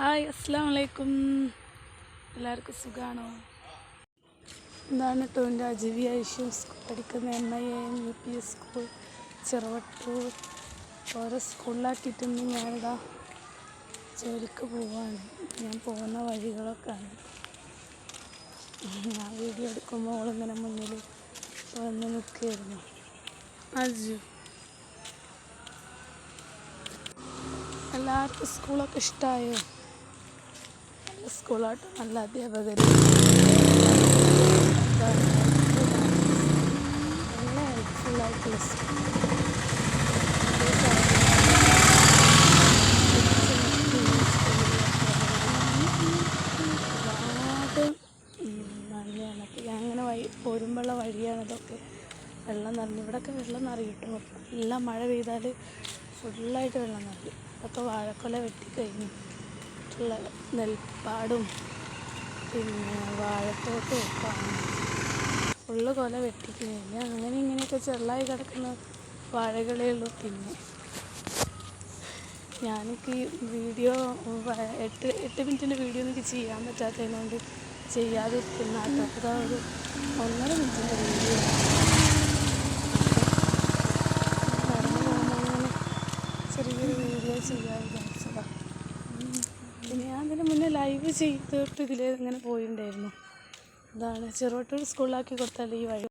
Hi അസ്സാം വലൈക്കും എല്ലാവർക്കും സുഖമാണോ ഇതാണ് കേട്ടോ എന്റെ അജവി സ്കൂൾ പഠിക്കുന്ന M I M U P S school Cheruvattoor. ഓരോ സ്കൂളിലാക്കിയിട്ടൊന്നും ഞാനിതാ ജോലിക്ക് പോവാണ്. ഞാൻ പോകുന്ന വഴികളൊക്കെയാണ്. ഞാൻ വീഡിയോ എടുക്കുമ്പോൾ അവളിങ്ങനെ മുന്നിൽ വന്ന് നിൽക്കുകയായിരുന്നു. അജു എല്ലാവർക്കും സ്കൂളൊക്കെ ഇഷ്ടമായോ നല്ല സ്കൂളാട്ടോ നല്ല അധ്യാപകർ നല്ല ഹെൽപ്ഫുള്ളായിട്ടുള്ള ഒരുപാട് നല്ലതാണ് അപ്പോൾ ഞാൻ അങ്ങനെ വഴി പോരുമ്പോഴുള്ള വഴിയാണ് ഇതൊക്കെ വെള്ളം നിറഞ്ഞു ഇവിടെയൊക്കെ വെള്ളം നിറയിട്ടു എല്ലാം മഴ പെയ്താൽ ഫുള്ളായിട്ട് വെള്ളം നിറഞ്ഞു അതൊക്കെ വാഴക്കൊല വെട്ടിക്കഴിഞ്ഞു. ഉള്ള നെൽപ്പാടും പിന്നെ വാഴത്തോട്ടും ഒക്കെ ഉള്ള കൊല വെട്ടിക്കഴിഞ്ഞ് അങ്ങനെ ഇങ്ങനെയൊക്കെ ചെറുതായി കിടക്കുന്ന വാഴകളേ ഉള്ളൂ പിന്നെ ഈ വീഡിയോ എട്ട് എട്ട് മിനിറ്റിന്റെ വീഡിയോ എനിക്ക് ചെയ്യാൻ പറ്റാത്തതിനോണ്ട് ചെയ്യാതിരിക്കുന്ന ഇരിക്കുന്ന ഇതാ ഒരു ഒന്നര മിനിറ്റിന്റെ വീഡിയോ. ചെറിയൊരു വീഡിയോ ചെയ്യാൻ വിചാരിച്ചതാണ് ഞാൻ അതിന് മുന്നേ ലൈവ് ചെയ്തിട്ട് ഇതിലേ ഇങ്ങനെ പോയിട്ടുണ്ടായിരുന്നു ഇതാണ് ചെറുവട്ടൂർ സ്കൂളിലാക്കി കൊടുത്താൽ ഈ വഴി